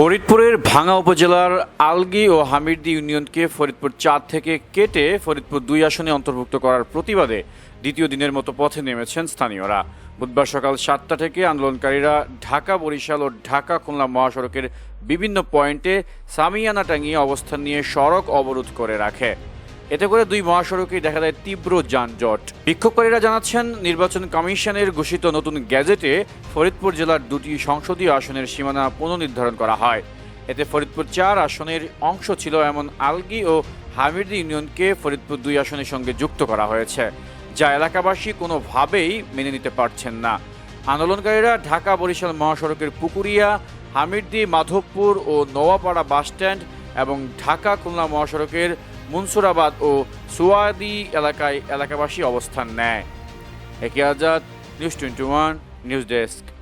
ফরিদপুরের ভাঙা উপজেলার আলগি ও হামিরদি ইউনিয়নকে ফরিদপুর চার থেকে কেটে ফরিদপুর দুই আসনে অন্তর্ভুক্ত করার প্রতিবাদে দ্বিতীয় দিনের মতো পথে নেমেছেন স্থানীয়রা। বুধবার সকাল সাতটা থেকে আন্দোলনকারীরা ঢাকা, বরিশাল ও ঢাকা খুলনা মহাসড়কের বিভিন্ন পয়েন্টে সামিয়ানা টাঙিয়ে অবস্থান নিয়ে সড়ক অবরোধ করে রাখে। এতে করে দুই মহাসড়কেই দেখা যায় তীব্র যানজট। বিক্ষোভকারীরা জানাচ্ছেন, নির্বাচন কমিশনের ঘোষিত নতুন গ্যাজেটে ফরিদপুর জেলার দুটি সংসদীয় আসনের সীমানা পুনর্নির্ধারণ করা হয়। এতে ফরিদপুর চার আসনের অংশ ছিল এমন আলগি ও হামিরদি ইউনিয়নকে ফরিদপুর দুই আসনের সঙ্গে যুক্ত করা হয়েছে, যা এলাকাবাসী কোনোভাবেই মেনে নিতে পারছেন না। আন্দোলনকারীরা ঢাকা, বরিশাল মহাসড়কের পুকুরিয়া, হামিরদি, মাধবপুর ও নোয়াপাড়া বাসস্ট্যান্ড এবং ঢাকা, খুলনা মহাসড়কের মুনসুরাবাদ ও সুয়াদি এলাকায় এলাকাবাসী অবস্থান নেয়। A K Azad? News twenty one news desk